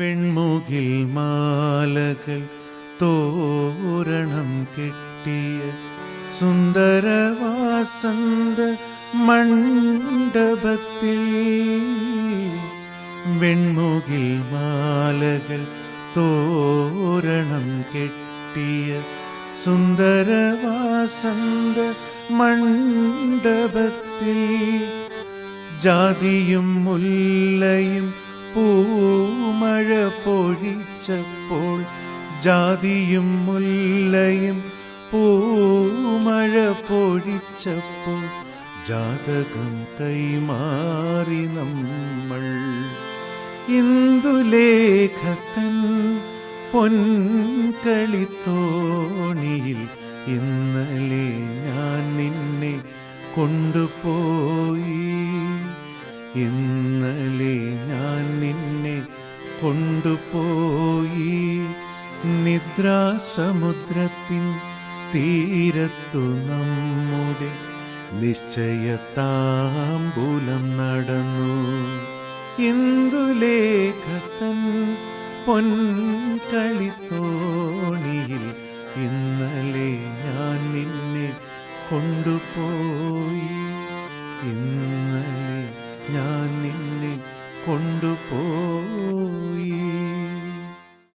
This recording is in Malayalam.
വെൺമുകിൽ മാലകൾ തോരണം കെട്ടിയ സുന്ദരവാസന്ത മണ്ഡപത്തിൽ. വെൺമുകിൽ മാലകൾ തോരണം കെട്ടിയ സുന്ദരവാസന്ത മണ്ഡപത്തിൽ. ജാതിയും മുല്ലയും പൂമഴ പൊഴിച്ചപ്പോൾ ജാതിയും മുല്ലയും പൂമഴ പൊഴിച്ചപ്പോൾ ജാതകം കൈമാറി നമ്മൾ. ഇന്ദുലേഖത്തൻ പൊൻകളിത്തോണിയിൽ ഇന്നലെ ഞാൻ നിന്നെ കൊണ്ടുപോയി. നിന്നെ കൊണ്ടുപോയി. നിദ്രാസമുദ്രത്തിൻ തീരത്തു നമ്മുടെ നിശ്ചയത്താമ്പൂലം നടന്നു. ഇന്ദുലേഖത്തൻ പൊൻകളിത്തോണിയിൽ ഇന്നലെ ഞാൻ നിന്നെ കൊണ്ടുപോയി. ഇന്നലെ ഞാൻ നിന്നെ കൊണ്ടുപോയി.